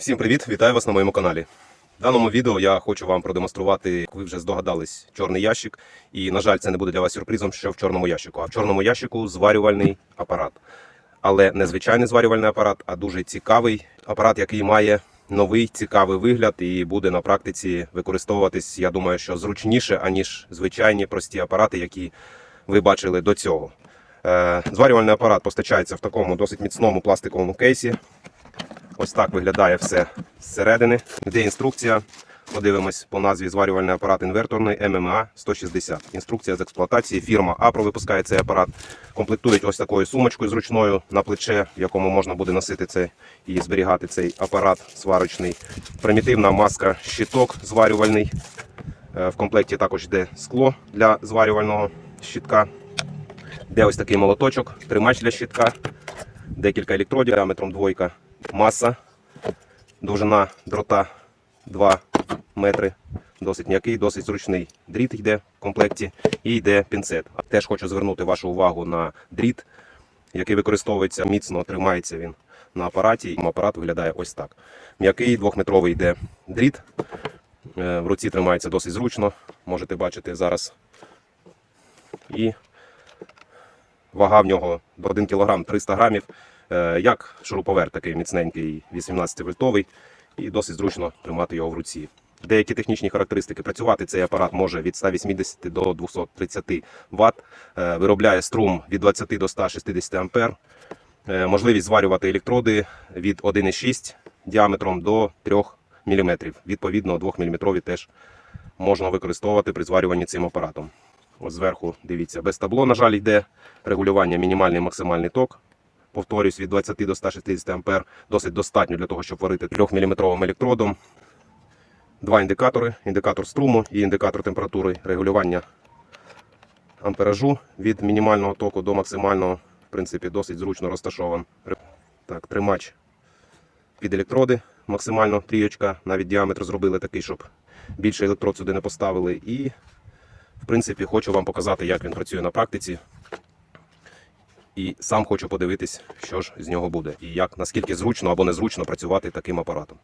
Всім привіт! Вітаю вас на моєму каналі. В даному відео я хочу вам продемонструвати, як ви вже здогадались, чорний ящик. І, на жаль, це не буде для вас сюрпризом, що в чорному ящику. А в чорному ящику зварювальний апарат. Але не звичайний зварювальний апарат, а дуже цікавий апарат, який має новий цікавий вигляд і буде на практиці використовуватись, я думаю, що зручніше, аніж звичайні прості апарати, які ви бачили до цього. Е, Зварювальний апарат постачається в такому досить міцному пластиковому кейсі. Ось так виглядає все зсередини. Де інструкція? Подивимось по назві зварювальний апарат інверторний ММА 160. Інструкція з експлуатації. Фірма Апро випускає цей апарат. Комплектують ось такою сумочкою зручною на плече, в якому можна буде носити це і зберігати цей апарат сварочний. Примітивна маска щиток зварювальний. Е, В комплекті також йде скло для зварювального щитка. Де ось такий молоточок, тримач для щитка, декілька електродів діаметром двойка, маса, довжина дрота 2 метри. Досить м'який, досить зручний дріт йде в комплекті і йде пінцет. Теж хочу звернути вашу увагу на дріт, який використовується міцно, тримається він на апараті. Апарат виглядає ось так. М'який двохметровий йде дріт. Е, В руці тримається досить зручно. Можете бачити зараз. І Вага в нього 1 кг 300 грамів. Е, Як шуруповерт такий міцненький 18 вольтовий і досить зручно тримати його в руці. Деякі технічні характеристики. Працювати цей апарат може від 180 до 230 Вт. Е, Виробляє струм від 20 до 160 ампер. Е, Можливість зварювати електроди від 1,6 діаметром до 3 мм. Відповідно, 2 мм теж можна використовувати при зварюванні цим апаратом. Ось зверху, дивіться, без табло, на жаль, йде регулювання мінімальний і максимальний ток. Повторюсь, від 20 до 160 А досить достатньо для того, щоб варити 3-мм електродом. Два індикатори: індикатор струму і індикатор температури регулювання амперажу від мінімального току до максимального. В принципі, досить зручно розташований. Так, тримач під електроди, максимально трієчка, навіть діаметр зробили такий, щоб більше електрод сюди не поставили. І в принципі, хочу вам показати, як він працює на практиці. І сам хочу подивитись, що ж з нього буде, і як наскільки зручно або незручно працювати таким апаратом.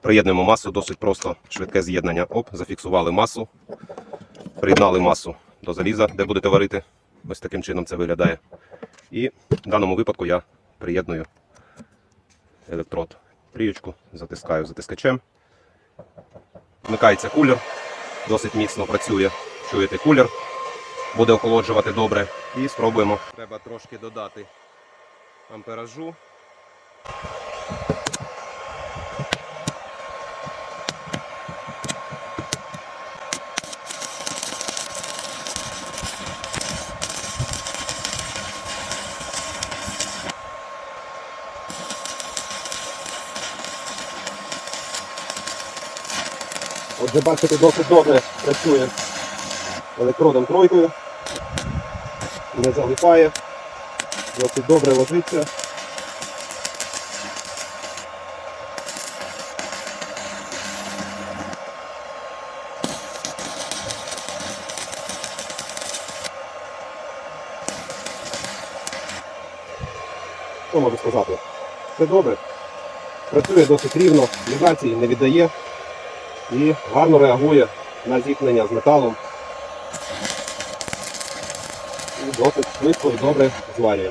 Приєднуємо масу, досить просто швидке з'єднання. Оп, зафіксували масу, приєднали масу до заліза, де будете варити. Ось таким чином це виглядає. І в даному випадку я приєдную електрод трієчку, затискаю затискачем. Вмикається кулер, досить міцно працює. Чуєте кулер, буде охолоджувати добре. І спробуємо. Треба трошки додати амперажу. Отже, бачите, досить добре працює електродом тройкою. Не залипає, досить добре ложиться. Що можу сказати? Все добре. Працює досить рівно, вібрації не віддає і гарно реагує на зіткнення з металом. Досить швидко і добре зварює.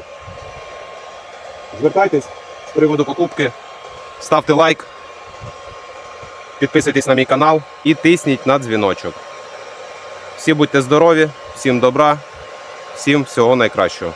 Звертайтесь з приводу покупки, ставте лайк, підписуйтесь на мій канал і тисніть на дзвіночок. Всі будьте здорові, всім добра, всім всього найкращого.